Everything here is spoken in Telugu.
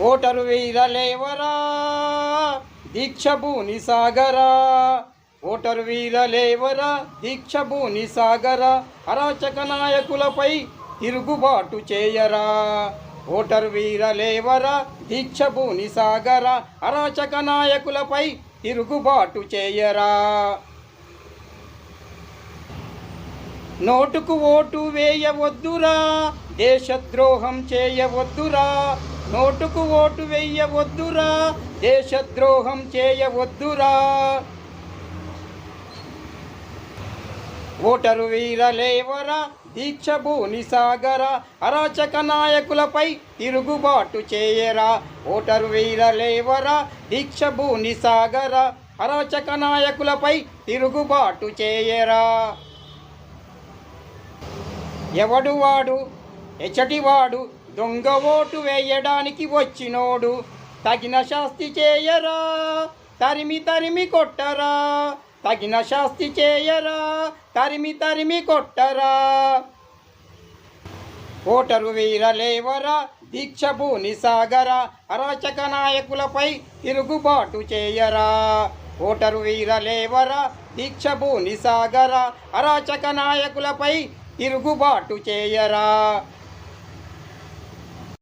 ఓటరు వీరలేవరా? దీక్షభూని సాగరా. ఓటరు వీరలేవరా? దీక్ష భూని సాగరా. అరాచక నాయకులపై తిరుగుబాటు చేయరా. ఓటరు వీరలేవరా? దీక్షభూని సాగరా. అరాచక నాయకులపై తిరుగుబాటు చేయరా. నోటుకు ఓటు వేయవద్దురా. దేశద్రోహం చేయవద్దురా. నోటుకు ఓటు వెయ్యవద్దురా దేశద్రోహం చేయవద్దురా. ఓటరు వీరలేవరా దీక్ష భూని సాగర అరాచక నాయకులపై తిరుగుబాటు చేయరా. ఓటరు వీరలేవరా దీక్ష భూని సాగర అరాచక నాయకులపై తిరుగుబాటు చేయరా. ఎవడు వాడు? ఎచ్చటివాడు దొంగ ఓటు వేయడానికి వచ్చినోడు. తగిన శాస్తి చేయరా? తరిమి తరిమి కొట్టరా? తగిన శాస్తి చేయరా? తరిమి తరిమి కొట్టరా? ఓటరు వీరలేవరా? దీక్ష భూని సాగరా? అరాచక నాయకులపై తిరుగుబాటు చేయరా? ఓటరు వీరలేవరా? దీక్ష భూని సాగరా? అరాచక నాయకులపై తిరుగుబాటు చేయరా?